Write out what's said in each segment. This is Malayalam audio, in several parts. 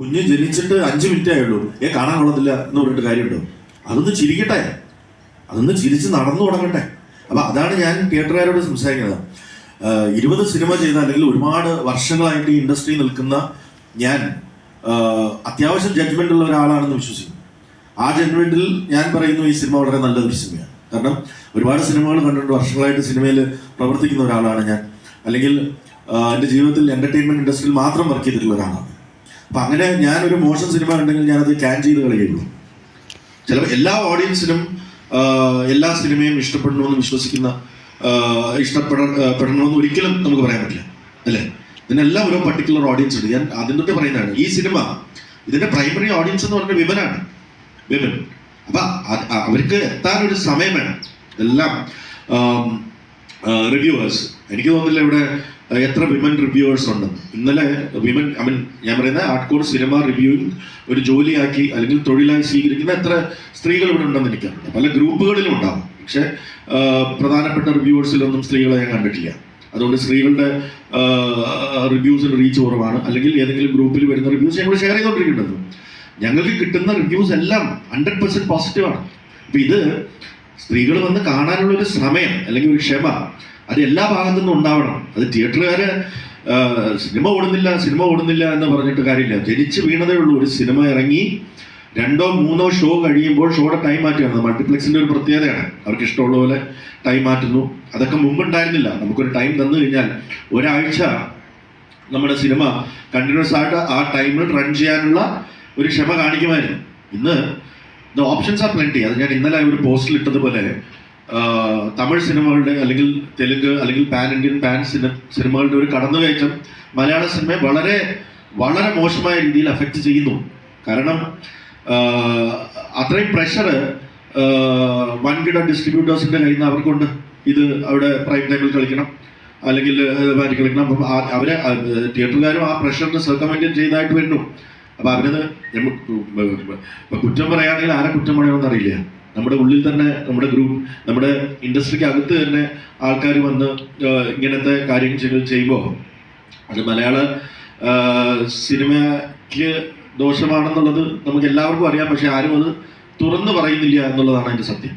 കുഞ്ഞ് ജനിച്ചിട്ട് അഞ്ച് മിനിറ്റേ ആയുള്ളൂ. ഏ കാണാൻ കൊള്ളത്തില്ല എന്ന് പറഞ്ഞിട്ട് കാര്യമുണ്ടോ? അതൊന്ന് ചിരിക്കട്ടെ. അതൊന്ന് ചിരിച്ച് നടന്നു തുടങ്ങട്ടെ. അപ്പൊ അതാണ് ഞാൻ തിയേറ്ററുകാരോട് സംസാരിക്കുന്നത്. ഇരുപത് സിനിമ ചെയ്ത അല്ലെങ്കിൽ ഒരുപാട് വർഷങ്ങളായിട്ട് ഈ ഇൻഡസ്ട്രി നിൽക്കുന്ന ഞാൻ അത്യാവശ്യം ജഡ്ജ്മെന്റ് ഉള്ള ഒരാളാണെന്ന് വിശ്വസിക്കുന്നു. ആ ജഡ്ജ്മെന്റിൽ ഞാൻ പറയുന്നു ഈ സിനിമ വളരെ നല്ലൊരു സിനിമയാണ്. കാരണം ഒരുപാട് സിനിമകൾ കണ്ടിട്ട് വർഷങ്ങളായിട്ട് സിനിമയിൽ പ്രവർത്തിക്കുന്ന ഒരാളാണ് ഞാൻ. അല്ലെങ്കിൽ എന്റെ ജീവിതത്തിൽ എന്റർടൈൻമെന്റ് ഇൻഡസ്ട്രിയിൽ മാത്രം വർക്ക് ചെയ്തിട്ടുള്ള ഒരാളാണ്. അപ്പൊ അങ്ങനെ ഞാനൊരു മോശം സിനിമ ഉണ്ടെങ്കിൽ ഞാനത് ക്യാൻ ചെയ്ത് കളയുള്ളൂ ചിലപ്പോൾ എല്ലാ ഓഡിയൻസിനും എല്ലാ സിനിമയും ഇഷ്ടപ്പെടണമെന്ന് വിശ്വസിക്കുന്ന ഇഷ്ടപ്പെടണമെന്ന് ഇഷ്ടപ്പെട ഒരിക്കലും നമുക്ക് പറയാൻ പറ്റില്ല. അല്ലേ? ഇതിനെല്ലാം ഓരോ പർട്ടിക്കുലർ ഓഡിയൻസ് ഉണ്ട്. ഞാൻ ആദ്യം തൊട്ട് പറയുന്നതാണ് ഈ സിനിമ ഇതിന്റെ പ്രൈമറി ഓഡിയൻസ് എന്ന് പറഞ്ഞ വിമനാണ്. വിമൻ. അപ്പൊ അവർക്ക് എത്താൻ ഒരു സമയം വേണം. എല്ലാം റിവ്യൂവേഴ്സ് എനിക്ക് തോന്നുന്നില്ല ഇവിടെ എത്ര വിമൻ റിവ്യൂവേഴ്സ് ഉണ്ട്. ഇന്നലെ വിമൻ ഐ മീൻ ഞാൻ പറയുന്ന ആർട്ട് കോർ സിനിമ റിവ്യൂവിങ് ഒരു ജോലിയാക്കി അല്ലെങ്കിൽ തൊഴിലായി സ്വീകരിക്കുന്ന എത്ര സ്ത്രീകൾ ഇവിടെ ഉണ്ടെന്ന് എനിക്കറിയില്ല പല ഗ്രൂപ്പുകളിലും ഉണ്ടാവും. പക്ഷെ പ്രധാനപ്പെട്ട റിവ്യൂവേഴ്സിലൊന്നും സ്ത്രീകളെ ഞാൻ കണ്ടിട്ടില്ല. അതുകൊണ്ട് സ്ത്രീകളുടെ റിവ്യൂസിന് റീച്ച് കുറവാണ്. അല്ലെങ്കിൽ ഏതെങ്കിലും ഗ്രൂപ്പിൽ വരുന്ന റിവ്യൂസ് ഞങ്ങൾ ഷെയർ ചെയ്തുകൊണ്ടിരിക്കുന്നത്. ഞങ്ങൾക്ക് കിട്ടുന്ന റിവ്യൂസ് എല്ലാം ഹൺഡ്രഡ് പെർസെന്റ് പോസിറ്റീവാണ് അപ്പം ഇത് സ്ത്രീകൾ വന്ന് കാണാനുള്ള ഒരു സമയം അല്ലെങ്കിൽ ഒരു ക്ഷമ അത് എല്ലാ ഭാഗത്തു നിന്നും ഉണ്ടാവണം. അത് തിയേറ്ററുകാര് സിനിമ ഓടുന്നില്ല സിനിമ ഓടുന്നില്ല എന്ന് പറഞ്ഞിട്ട് കാര്യമില്ല. ജനിച്ച് വീണതേ ഉള്ളൂ. ഒരു സിനിമ ഇറങ്ങി രണ്ടോ മൂന്നോ ഷോ കഴിയുമ്പോൾ ഷോയുടെ ടൈം മാറ്റുകയാണ് മൾട്ടിപ്ലക്സിന്റെ ഒരു പ്രത്യേകതയാണ്. അവർക്ക് ഇഷ്ടമുള്ള പോലെ ടൈം മാറ്റുന്നു. അതൊക്കെ മുമ്പ് ഉണ്ടായിരുന്നില്ല നമുക്കൊരു ടൈം തന്നു കഴിഞ്ഞാൽ ഒരാഴ്ച നമ്മുടെ സിനിമ കണ്ടിന്യൂസ് ആയിട്ട് ആ ടൈമിൽ റൺ ചെയ്യാനുള്ള ഒരു ക്ഷമ കാണിക്കുമായിരുന്നു. ഇന്ന് ദ ഓപ്ഷൻസ് ആർ പ്ലെന്റി അത് ഞാൻ ഇന്നലെ ഒരു പോസ്റ്റിൽ ഇട്ടതുപോലെ തമിഴ് സിനിമകളുടെ അല്ലെങ്കിൽ തെലുങ്ക് അല്ലെങ്കിൽ പാൻ ഇന്ത്യൻ പാൻ സിനിമ സിനിമകളുടെ ഒരു കടന്നുകയറ്റം മലയാള സിനിമയെ വളരെ വളരെ മോശമായ രീതിയിൽ അഫക്റ്റ് ചെയ്യുന്നു. കാരണം അത്രയും പ്രഷർ വൻകിട ഡിസ്ട്രിബ്യൂട്ടേഴ്സിന്റെ കയ്യിൽ നിന്ന് അവർക്കുണ്ട്. ഇത് അവിടെ പ്രൈം ടൈമിൽ കളിക്കണം. അല്ലെങ്കിൽ മാറ്റി കളിക്കണം. അപ്പം അവരെ തിയേറ്ററുകാരും ആ പ്രഷറിന് സർക്കമെന്റൻ ചെയ്തതായിട്ട് വരുന്നു. അപ്പം അവരത് കുറ്റം പറയുകയാണെങ്കിൽ ആരെ കുറ്റം പറയണമെന്ന് അറിയില്ല. നമ്മുടെ ഉള്ളിൽ തന്നെ നമ്മുടെ ഗ്രൂപ്പ് നമ്മുടെ ഇൻഡസ്ട്രിക്ക് അകത്ത് തന്നെ ആൾക്കാർ വന്ന് ഇങ്ങനത്തെ കാര്യങ്ങൾ ചെയ്യുമ്പോൾ അത് മലയാള സിനിമയ്ക്ക് ദോഷമാണെന്നുള്ളത് നമുക്ക് എല്ലാവർക്കും അറിയാം. പക്ഷെ ആരും അത് തുറന്നു പറയുന്നില്ല എന്നുള്ളതാണ് അതിന്റെ സത്യം.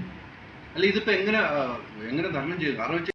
അല്ല ഇതിപ്പോ എങ്ങനെ എങ്ങനെ തരണം ചെയ്തു? കാരണം